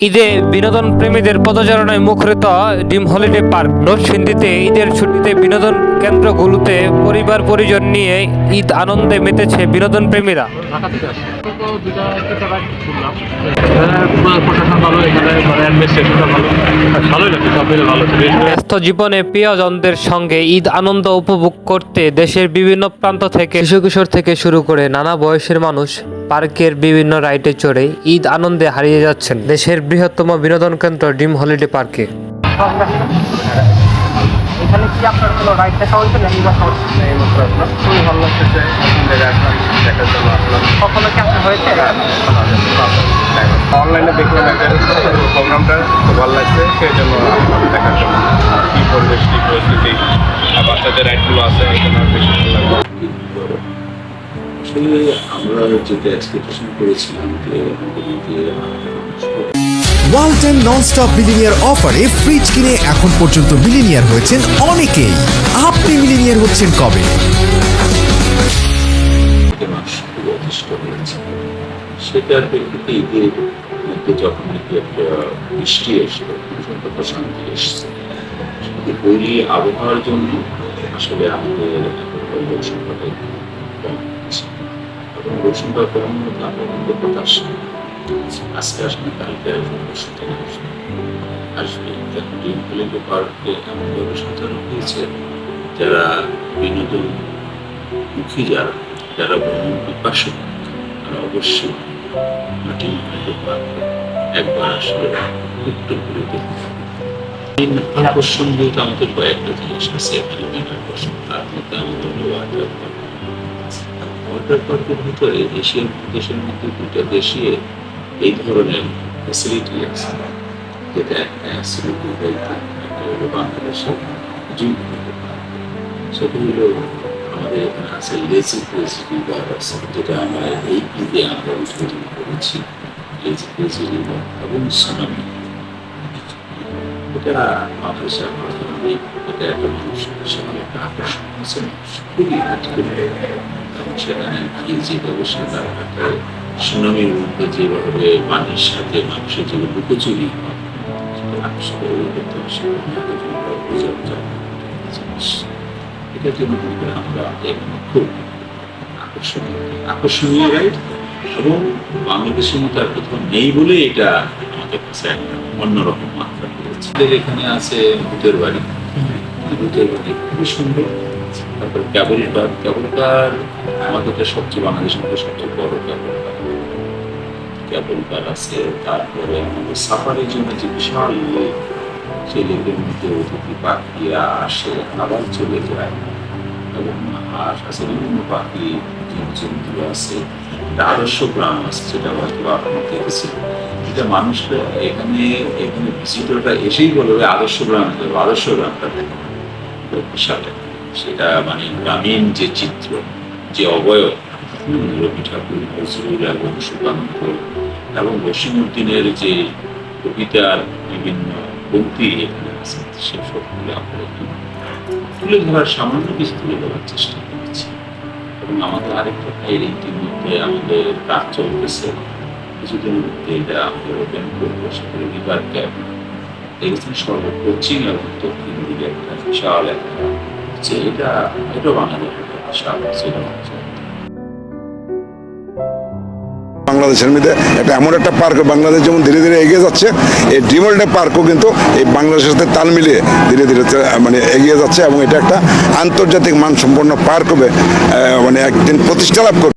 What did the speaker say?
ঈদে বিনোদন প্রেমীদের পদচারণায় মুখরিত ডিম হলিডে পার্ক। নরসিংদীতে ঈদের ছুটিতে বিনোদন কেন্দ্রগুলোতে পরিবার পরিজন নিয়ে ঈদ আনন্দে মেতেছে বিনোদন প্রেমীরা। প্রশাসন ব্যস্ত জীবনে প্রিয়জনদের সঙ্গে ঈদ আনন্দ উপভোগ করতে দেশের বিভিন্ন প্রান্ত থেকে শিশু কিশোর থেকে শুরু করে নানা বয়সের মানুষ পার্কের বিভিন্ন রাইডে চড়ে ঈদ আনন্দে হারিয়ে যাচ্ছেন দেশের বৃহত্তম বিনোদন কেন্দ্র ড্রিম হলিডে পার্কে। এখানে কি আপনার কোনো রাইড দেখা হয়েছে নাকি বা খুবই ভালো লাগতেছে। দেখার জন্য আসলাম। কখনো কি আপনার হয়েছে? অনলাইনে দেখলাম একটা প্রোগ্রামটা খুব ভালো লাগছে। সেই জন্য আসলাম দেখার জন্য। কী পরিবেশ কী পরিস্থিতি? আর বাচ্চাদের রাইডগুলো আছে এখানে বেশি ভালো লাগবে আসলে আমরা যেটা এক্সপেকটেশন করেছিলাম যে যে ওয়ালটন ননস্টপ মিলিনিয়ার অফারে ফ্রিজ কিনে এখন পর্যন্ত মিলিনিয়ার হয়েছেন অনেকেই। আপনি মিলিনিয়ার হচ্ছেন কবে? সেটার প্রেক্ষিতে ঈদের মধ্যে যখন একটা বৃষ্টি এসলো প্রচণ্ড প্রশান্তি এসছে। বৈরী আবহাওয়ার জন্য আসলে আমাদের রসুনটাকে কম হচ্ছে। এবং রসুনটা কম হলে আমরা হতাশ আজকে আসলে কালকে আসবে। আসবে আসবে এখন ডিমপলিন্ড পার্কে এমনভাবে সাজানো হয়েছে যারা বিনোদন মুখী যারা যারা ভ্রমণ পিপাসু তারা অবশ্যই মাটি পার্কে একবার আসলে একটু ঘুরে দেখতে আকর্ষণ বলতে আমাদের কয়েকটা জিনিস আছে এখানে মেন আকর্ষণ তার মধ্যে আমাদের ওয়াটার পার্ক ওয়াটার পার্কের ভিতরে এশিয়ার দেশের মধ্যে দুটা দেশে এই ধরনের ফেসিলিটি আছে যেটা একটা ফ্যাসিলিটি বলতে একটা হলো বাংলাদেশে জুম সেটা হলো আমাদের এখানে আছে লেজি রিভার আছে যেটা আমরা এই ঈদে আমরা উদ্বোধন করেছি লেজি রিভার এবং সুনামি এটা বাংলাদেশের প্রধান এটা একটা মানুষের সেখানে একটা আকর্ষণ আছে খুবই সেখানে গিয়ে যে ব্যবসাটা সুনামির মধ্যে যেভাবে পানির সাথে মানুষের যে লুকোচুরি হয় আমরা খুব আকর্ষণীয় আকর্ষণীয় এবং মতো আর নেই এটা আমাদের কাছে একটা মাত্রা এখানে আছে ভূতের বাড়ি। ভূতের বাড়ি খুবই সুন্দর। তারপর ক্যাবল কার আমাদের সবচেয়ে বাংলাদেশের মধ্যে সবচেয়ে বড় ক্যাবল। কার ক্যাবল আছে তারপরে আমাদের সাফারির জন্য যে বিশাল লেকের মধ্যে অতিথি পাখিরা আসে, আবার চলে যায়। এবং হাঁস আছে, বিভিন্ন পাখি, জীবজন্তু আছে, একটা আদর্শ গ্রাম আছে, যেটা হয়তো আপনার দেখেছি এটা মানুষরা এখানে এখানে ভিজিটররা এসেই বলবে আদর্শ গ্রামে যাব আদর্শ গ্রামটা দেখো। সেটা মানে গ্রামীণ যে চিত্র, যে অবয়ব রবি ঠাকুর নজরুল এবং সুকান্ত এবং বসিমুদ্দিনের যে কবিতার বিভিন্ন পঙ্ক্তি এখানে আছে সে সবগুলো আমরা তুলে ধরার সামান্য কিছু তুলে ধরার চেষ্টা করেছি এবং আমাদের আরেকটা ফাইল ইতিমধ্যে আমাদের কাজ চলতেছে কিছুদিনের মধ্যে এটা আমাদের ওপেন করব সেখানে রিভার ক্যাম্প দেখেছেন সর্বপশ্চিম এবং দক্ষিণ দিকে একটা বিশাল একটা যে এটা এটা বাংলাদেশের একটা বিশাল সেটা বাংলাদেশের মধ্যে। একটা এমন একটা পার্ক বাংলাদেশ যেমন ধীরে ধীরে এগিয়ে যাচ্ছে, এই ডিমোল্ডে পার্কও কিন্তু এই বাংলাদেশের সাথে তাল মিলিয়ে ধীরে ধীরে মানে এগিয়ে যাচ্ছে এবং এটা একটা আন্তর্জাতিক মানসম্পন্ন পার্ক হবে মানে একদিন প্রতিষ্ঠা লাভ করবে।